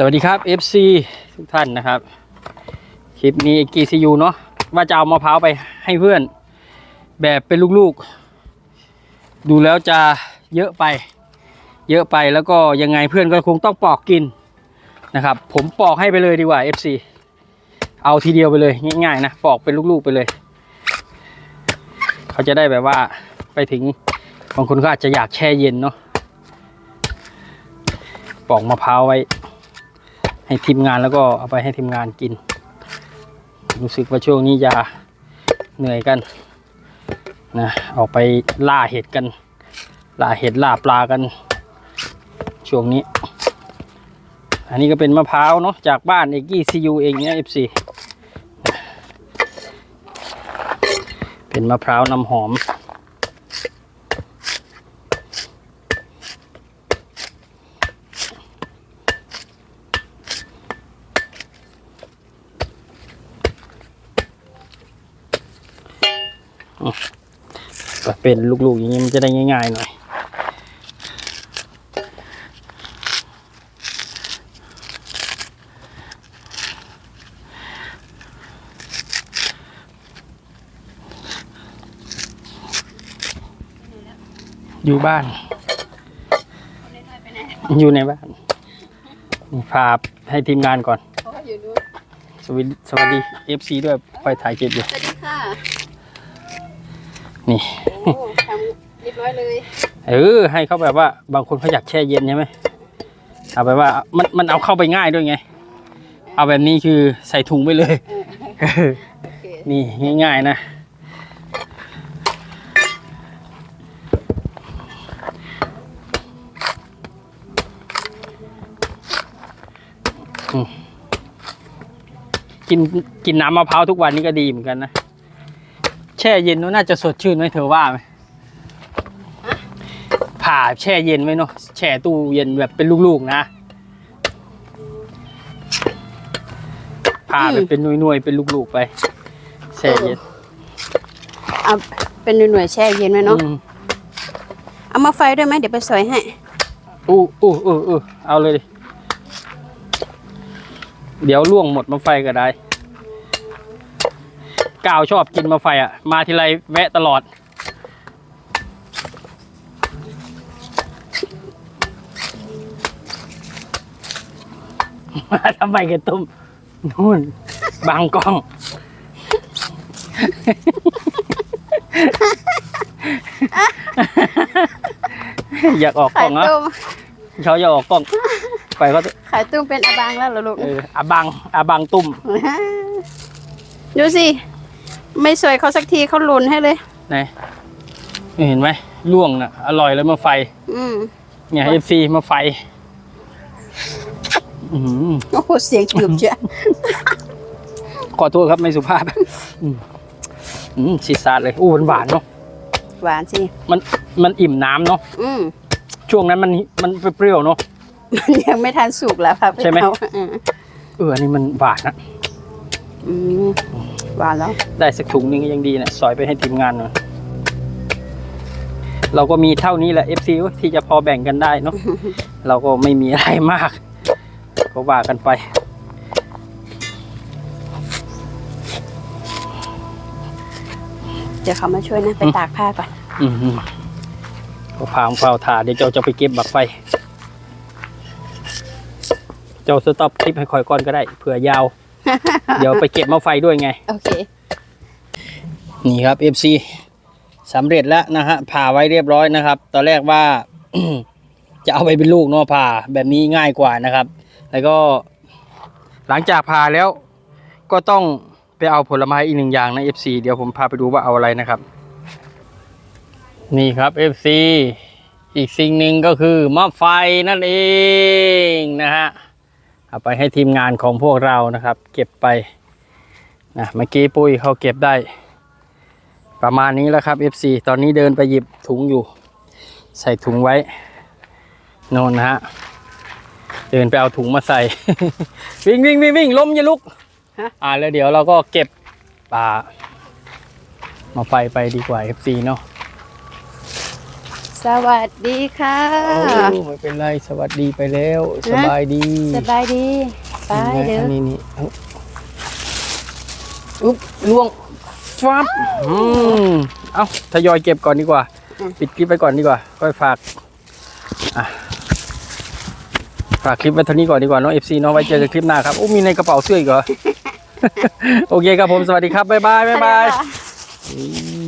สวัสดีครับ FC ทุกท่านนะครับ คลิปนี้ GCU เนาะว่าจะเอามะพร้าวไปให้เพื่อน แบบเป็นลูกๆ ดูแล้วจะเยอะไป เยอะไปแล้วก็ยังไงเพื่อนก็คงต้องปอกกินนะครับ ผมปอกให้ไปเลยดีกว่า FC เอาทีเดียวไปเลยง่ายๆนะปอกเป็นลูกๆไปเลย เขาจะได้แบบว่าไปถึงบางคนก็อาจจะอยากแช่เย็นเนาะปอกมะพร้าวไว้ ให้ทีมงานแล้วก็เอาไปให้ทีมงานกิน รู้สึกว่าช่วงนี้จะเหนื่อยกันนะออกไปล่าเห็ดกัน ล่าเห็ดล่าปลากัน ช่วงนี้ อันนี้ก็เป็นมะพร้าวเนาะจากบ้านเอกกี้ซียูเองเนี่ยเอฟซีเป็นมะพร้าวน้ำหอม เป็นลูกๆอย่างนี้มันจะได้ง่ายๆหน่อยอยู่บ้าน อยู่ในบ้านนี่พาให้ทีมงานก่อนเขาอยู่นู้นสวัสดีสวัสดี FC ด้วยไปถ่ายเก็บอยู่ สวัสดีค่ะ นี่ โอ้ทำเรียบร้อยเลยเออ ให้เขาแบบว่าบางคนเขาอยากแช่เย็นใช่ไหมเอาไปว่ามันมันเอาเข้าไปง่ายด้วยไง เอาแบบนี้คือใส่ถุงไปเลย เออโอเคนี่ง่ายๆนะอืมกินกินน้ำมะพร้าวทุกวันนี้ก็ดีเหมือนกันนะ แช่เย็นน่าจะสดชื่นไหมเธอว่าไหมผ่าแช่เย็นไว้เนาะแช่ตู้เย็นแบบเป็นลูกๆนะผ่าแบบเป็นหน่วยๆเป็นลูกๆไป แช่เย็นเอาเป็นหน่วยๆแช่เย็นไว้เนาะอืมเอามาไฟด้วยไหมเดี๋ยวไปสอยให้อู้อู้อู้อู้เอาเลยดิเดี๋ยวล่วงหมดมาไฟก็ได้ ก้าวชอบกินมาไฟอะ มาทีไรแวะตลอด มาทำไมกันตุ้มนู่นบางกล้อง อยากออกกล้ขาอยงนะตุ้มเขาอยากออกกล้อง ไปเขาขายตุ้มเป็นอาบางแล้วเหรอลูก เอออาบังอาบังตุ้ม ดูสิ ไม่สวยเขาสักทีเขาหลุนให้เลย ไหนเห็นไหมล่วงน่ะ อร่อยเลยมาไฟ อืมเนี่ยเอฟซีมาไฟอืมโอ้โหเสียงจืบเจ้ะขอโทษครับไม่สุภาพ อืมอืมสีสาดเลยอู้มันหวานเนาะหวานสิ มันมันอิ่มน้ำเนาะอืมช่วงนั้นมันมันเปรี้ยวๆเนาะมันยังไม่ทันสุกแล้วค่ะปใช่ไหมเอาอืมเอออันนี้มันหวานนะอืม หวานแล้วได้สักถุงหนึงก็ยังดีนะซอยไปให้ทีมงานหน่อยเราก็มีเท่านี้แหละ FC ที่จะพอแบ่งกันได้เนาะ เราก็ไม่มีอะไรมาก ก็ว่ากันไป เดี๋ยวเขามาช่วยนะ ไปตากผ้าก่อน อืมก็พามเฝ้าถ่าเดี๋ยวเจ้าจะไปเก็บบักไฟ เจ้าสต็อปคลิปให้คอยก่อนก็ได้เผื่อยาว เดี๋ยวไปเก็บมาไฟด้วยไง โอเค นี่ครับ FC สำเร็จแล้วนะฮะผ่าไว้เรียบร้อยนะครับ ตอนแรกว่า จะเอาไปเป็นลูกเนาะผ่าแบบนี้ง่ายกว่านะครับ แล้วก็หลังจากผ่าแล้วก็ต้องไปเอาผลไม้อีกหนึ่งอย่างนะ FC เดี๋ยวผมพาไปดูว่าเอาอะไรนะครับ นี่ครับ FC อีกสิ่งหนึ่งก็คือมะไฟนั่นเองนะฮะ เอาไปให้ทีมงานของพวกเรานะครับ เก็บไปนะเมื่อกี้ปุ้ยเขาเก็บได้ ประมาณนี้แล้วครับ FC ตอนนี้เดินไปหยิบถุงอยู่ ใส่ถุงไว้โน่นนะฮะเดินไปเอาถุงมาใส่ วิ่งวิ่งวิ่งวิ่งล้มอย่าลุกฮะอ่าแล้วเดี๋ยวเราก็เก็บป่ามาไฟไปดีกว่า FC เนาะใส่สวัสดีค่ะ โอ้ไม่เป็นไรสวัสดีไปแล้ว สบายดีสบายดีไปเด้อนนี้นี่เอาอุ๊บล่วงฟับอืมเอาทยอยเก็บก่อนดีกว่า ปิดคลิปไปก่อนดีกว่า ค่อยฝากอะฝากคลิปไว้เท่านี้ก่อนดีกว่าเน้องเอฟซีเนาะไว้เจอกันคลิปหน้าครับโอ้มีในกระเป๋าเสื้ออีกเหรอโอเคครับผมสวัสดีครับบ๊ายบายบ๊ายบายค่ะอืม